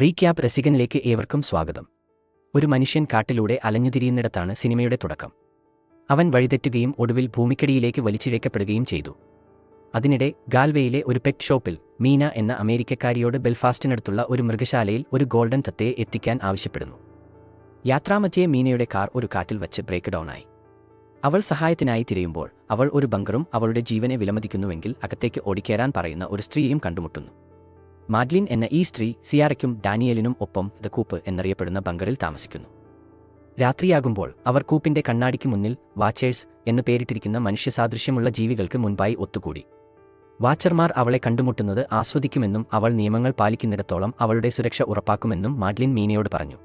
Recap രസികനിലേക്ക് ഏവർക്കും സ്വാഗതം. ഒരു മനുഷ്യൻ കാട്ടിലൂടെ അലഞ്ഞുതിരിയുന്നിടത്താണ് സിനിമയുടെ തുടക്കം. അവൻ വഴിതെറ്റുകയും ഒടുവിൽ ഭൂമിക്കടിയിലേക്ക് വലിച്ചിഴക്കപ്പെടുകയും ചെയ്തു. അതിനിടെ ഗാൽവേയിലെ ഒരു പെറ്റ് ഷോപ്പിൽ മീന എന്ന അമേരിക്കക്കാരിയോട് ബെൽഫാസ്റ്റിനടുത്തുള്ള ഒരു മൃഗശാലയിൽ ഒരു ഗോൾഡൻ തത്തയെ എത്തിക്കാൻ ആവശ്യപ്പെടുന്നു. യാത്രാമധ്യേ മീനയുടെ കാർ ഒരു കാട്ടിൽ വച്ച് ബ്രേക്ക് ഡൗണായി. അവൾ സഹായത്തിനായി തിരയുമ്പോൾ അവൾ ഒരു ബങ്കറും അവളുടെ ജീവനെ വിലമതിക്കുന്നുവെങ്കിൽ അകത്തേക്ക് ഓടിക്കേറാൻ പറയുന്ന ഒരു സ്ത്രീയും കണ്ടുമുട്ടുന്നു. മാഡ്ലിൻ എന്ന ഈ സ്ത്രീ സിയാറയ്ക്കും ഡാനിയലിനും ഒപ്പം ദ കൂപ്പ് എന്നറിയപ്പെടുന്ന ബങ്കറിൽ താമസിക്കുന്നു. രാത്രിയാകുമ്പോൾ അവർ കൂപ്പിന്റെ കണ്ണാടിക്ക് മുന്നിൽ വാച്ചേഴ്സ് എന്ന് പേരിട്ടിരിക്കുന്ന മനുഷ്യസാദൃശ്യമുള്ള ജീവികൾക്ക് മുൻപായി ഒത്തുകൂടി. വാച്ചർമാർ അവളെ കണ്ടുമുട്ടുന്നത് ആസ്വദിക്കുമെന്നും അവൾ നിയമങ്ങൾ പാലിക്കുന്നിടത്തോളം അവളുടെ സുരക്ഷ ഉറപ്പാക്കുമെന്നും മാഡ്ലിൻ മീനയോട് പറഞ്ഞു.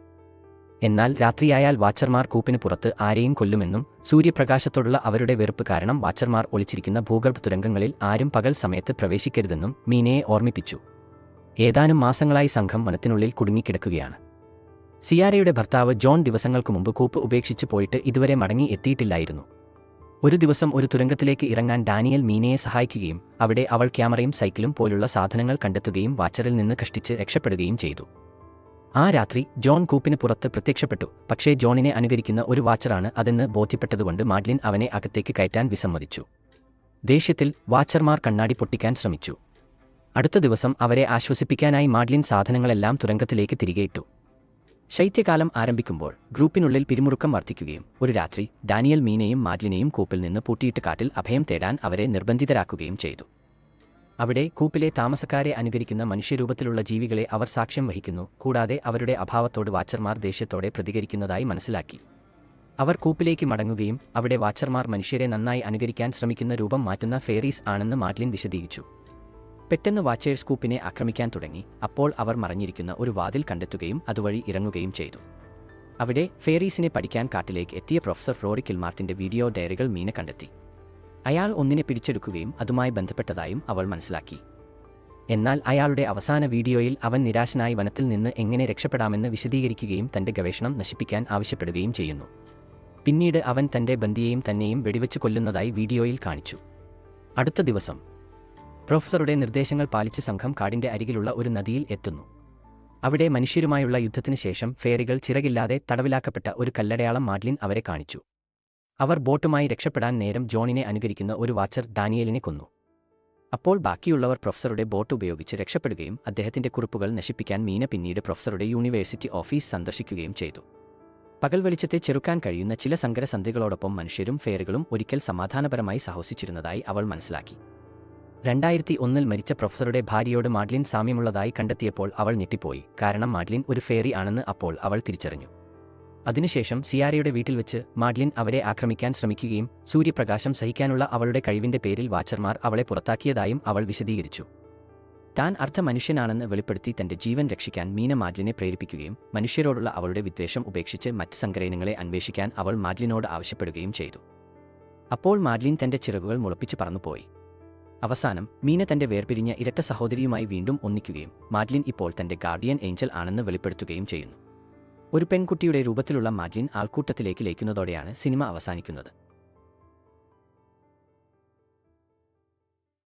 എന്നാൽ രാത്രിയായാൽ വാച്ചർമാർ കൂപ്പിന് പുറത്ത് ആരെയും കൊല്ലുമെന്നും സൂര്യപ്രകാശത്തോടുള്ള അവരുടെ വെറുപ്പ് കാരണം വാച്ചർമാർ ഒളിച്ചിരിക്കുന്ന ഭൂഗർഭ തുരങ്കങ്ങളിൽ ആരും പകൽ സമയത്ത് പ്രവേശിക്കരുതെന്നും മീനയെ ഓർമ്മിപ്പിച്ചു. ഏതാനും മാസങ്ങളായി സംഘം വനത്തിനുള്ളിൽ കുടുങ്ങിക്കിടക്കുകയാണ്. സിയാരയുടെ ഭർത്താവ് ജോൺ ദിവസങ്ങൾക്ക് മുമ്പ് കൂപ്പ് ഉപേക്ഷിച്ച് പോയിട്ട് ഇതുവരെ മടങ്ങി എത്തിയിട്ടില്ലായിരുന്നു. ഒരു ദിവസം ഒരു തുരങ്കത്തിലേക്ക് ഇറങ്ങാൻ ഡാനിയൽ മീനയെ സഹായിക്കുകയും അവിടെ അവൾ ക്യാമറയും സൈക്കിളും പോലുള്ള സാധനങ്ങൾ കണ്ടെത്തുകയും വാച്ചറിൽ നിന്ന് കഷ്ടിച്ച് രക്ഷപ്പെടുകയും ചെയ്തു. ആ രാത്രി ജോൺ കൂപ്പിന് പുറത്ത് പ്രത്യക്ഷപ്പെട്ടു പക്ഷേ ജോണിനെ അനുകരിക്കുന്ന ഒരു വാച്ചറാണ് അതെന്ന് ബോധ്യപ്പെട്ടതുകൊണ്ട് മാഡ്ലിൻ അവനെ അകത്തേക്ക് കയറ്റാൻ വിസമ്മതിച്ചു. ദേഷ്യത്തിൽ വാച്ചർമാർ കണ്ണാടി പൊട്ടിക്കാൻ ശ്രമിച്ചു. അടുത്ത ദിവസം അവരെ ആശ്വസിപ്പിക്കാനായി മാഡ്ലിൻ സാധനങ്ങളെല്ലാം തുരങ്കത്തിലേക്ക് തിരികെ ഇട്ടു. ശൈത്യകാലം ആരംഭിക്കുമ്പോൾ ഗ്രൂപ്പിനുള്ളിൽ പിരിമുറുക്കം വർദ്ധിക്കുകയും ഒരു രാത്രി ഡാനിയൽ മീനയും മാഡ്ലിനെയും കൂപ്പിൽ നിന്ന് പൂട്ടിയിട്ട് കാട്ടിൽ അഭയം തേടാൻ അവരെ നിർബന്ധിതരാക്കുകയും ചെയ്തു. അവിടെ കൂപ്പിലെ താമസക്കാരെ അനുകരിക്കുന്ന മനുഷ്യരൂപത്തിലുള്ള ജീവികളെ അവർ സാക്ഷ്യം വഹിക്കുന്നു കൂടാതെ അവരുടെ അഭാവത്തോട് വാച്ചർമാർ ദേഷ്യത്തോടെ പ്രതികരിക്കുന്നതായി മനസ്സിലാക്കി. അവർ കൂപ്പിലേക്ക് മടങ്ങുകയും അവിടെ വാച്ചർമാർ മനുഷ്യരെ നന്നായി അനുകരിക്കാൻ ശ്രമിക്കുന്ന രൂപം മാറ്റുന്ന ഫേറീസ് ആണെന്ന് മാഡ്ലിൻ വിശദീകരിച്ചു. പെട്ടെന്ന് വാച്ചേഴ്സ് കൂപ്പിനെ ആക്രമിക്കാൻ തുടങ്ങി. അപ്പോൾ അവർ മറഞ്ഞിരിക്കുന്ന ഒരു വാതിൽ കണ്ടെത്തുകയും അതുവഴി ഇറങ്ങുകയും ചെയ്തു. അവിടെ ഫേറീസിനെ പഠിക്കാൻ കാട്ടിലേക്ക് എത്തിയ പ്രൊഫസർ ഫ്ലോറി കിൽമാർട്ടിന്റെ വീഡിയോ ഡയറികൾ മീന കണ്ടെത്തി. അയാൾ ഒന്നിനെ പിടിച്ചെടുക്കുകയും അതുമായി ബന്ധപ്പെട്ടതായും അവൾ മനസ്സിലാക്കി. എന്നാൽ അയാളുടെ അവസാന വീഡിയോയിൽ അവൻ നിരാശനായി വനത്തിൽ നിന്ന് എങ്ങനെ രക്ഷപ്പെടാമെന്ന് വിശദീകരിക്കുകയും തന്റെ ഗവേഷണം നശിപ്പിക്കാൻ ആവശ്യപ്പെടുകയും ചെയ്യുന്നു. പിന്നീട് അവൻ തന്റെ ബന്ധിയെയും തന്നെയും വെടിവെച്ചു കൊല്ലുന്നതായി വീഡിയോയിൽ കാണിച്ചു. അടുത്ത ദിവസം പ്രൊഫസറുടെ നിർദ്ദേശങ്ങൾ പാലിച്ച് സംഘം കാടിന്റെ അരികിലുള്ള ഒരു നദിയിൽ എത്തുന്നു. അവിടെ മനുഷ്യരുമായുള്ള യുദ്ധത്തിന് ശേഷം ഫേറികൾ ചിറകില്ലാതെ തടവിലാക്കപ്പെട്ട ഒരു കല്ലടയാളം മാഡ്ലിൻ അവരെ കാണിച്ചു. അവർ ബോട്ടുമായി രക്ഷപ്പെടാൻ നേരം ജോണിനെ അനുകരിക്കുന്ന ഒരു വാച്ചർ ഡാനിയലിനെ കൊന്നു. അപ്പോൾ ബാക്കിയുള്ളവർ പ്രൊഫസറുടെ ബോട്ട് ഉപയോഗിച്ച് രക്ഷപ്പെടുകയും അദ്ദേഹത്തിന്റെ കുറിപ്പുകൾ നശിപ്പിക്കാൻ മീന പിന്നീട് പ്രൊഫസറുടെ യൂണിവേഴ്സിറ്റി ഓഫീസ് സന്ദർശിക്കുകയും ചെയ്തു. പകൽ വെളിച്ചത്തെ ചെറുക്കാൻ കഴിയുന്ന ചില സങ്കരസന്ധികളോടൊപ്പം മനുഷ്യരും ഫേറുകളും ഒരിക്കൽ സമാധാനപരമായി സാഹസിച്ചിരുന്നതായി അവൾ മനസ്സിലാക്കി. രണ്ടായിരത്തി ഒന്നിൽ മരിച്ച പ്രൊഫസറുടെ ഭാര്യയോട് മാഡ്ലിൻ സാമ്യമുള്ളതായി കണ്ടെത്തിയപ്പോൾ അവൾ ഞെട്ടിപ്പോയി. കാരണം മാഡ്ലിൻ ഒരു ഫേറി ആണെന്ന് അപ്പോൾ അവൾ തിരിച്ചറിഞ്ഞു. അതിനുശേഷം സിയാരയുടെ വീട്ടിൽ വെച്ച് മാഡ്ലിൻ അവരെ ആക്രമിക്കാൻ ശ്രമിക്കുകയും സൂര്യപ്രകാശം സഹിക്കാനുള്ള അവളുടെ കഴിവിന്റെ പേരിൽ വാച്ചർമാർ അവളെ പുറത്താക്കിയതായും അവൾ വിശദീകരിച്ചു. താൻ അർദ്ധ മനുഷ്യനാണെന്ന് വെളിപ്പെടുത്തി തന്റെ ജീവൻ രക്ഷിക്കാൻ മീന മാഡ്ലിനെ പ്രേരിപ്പിക്കുകയും മനുഷ്യരോടുള്ള അവളുടെ വിദ്വേഷം ഉപേക്ഷിച്ച് മറ്റ് സങ്കരയിനങ്ങളെ അന്വേഷിക്കാൻ അവൾ മാഡ്ലിനോട് ആവശ്യപ്പെടുകയും ചെയ്തു. അപ്പോൾ മാഡ്ലിൻ തന്റെ ചിറകുകൾ മുളപ്പിച്ച് പറന്നുപോയി. അവസാനം മീന തന്റെ വേർപിരിഞ്ഞ ഇരട്ട സഹോദരിയുമായി വീണ്ടും ഒന്നിക്കുകയും മാഡ്ലിൻ ഇപ്പോൾ തന്റെ ഗാർഡിയൻ ഏഞ്ചൽ ആണെന്ന് വെളിപ്പെടുത്തുകയും ചെയ്യുന്നു. ഒരു പെൺകുട്ടിയുടെ രൂപത്തിലുള്ള മാഡ്ലിൻ ആൾക്കൂട്ടത്തിലേക്ക് ലയിക്കുന്നതോടെയാണ് സിനിമ അവസാനിക്കുന്നത്.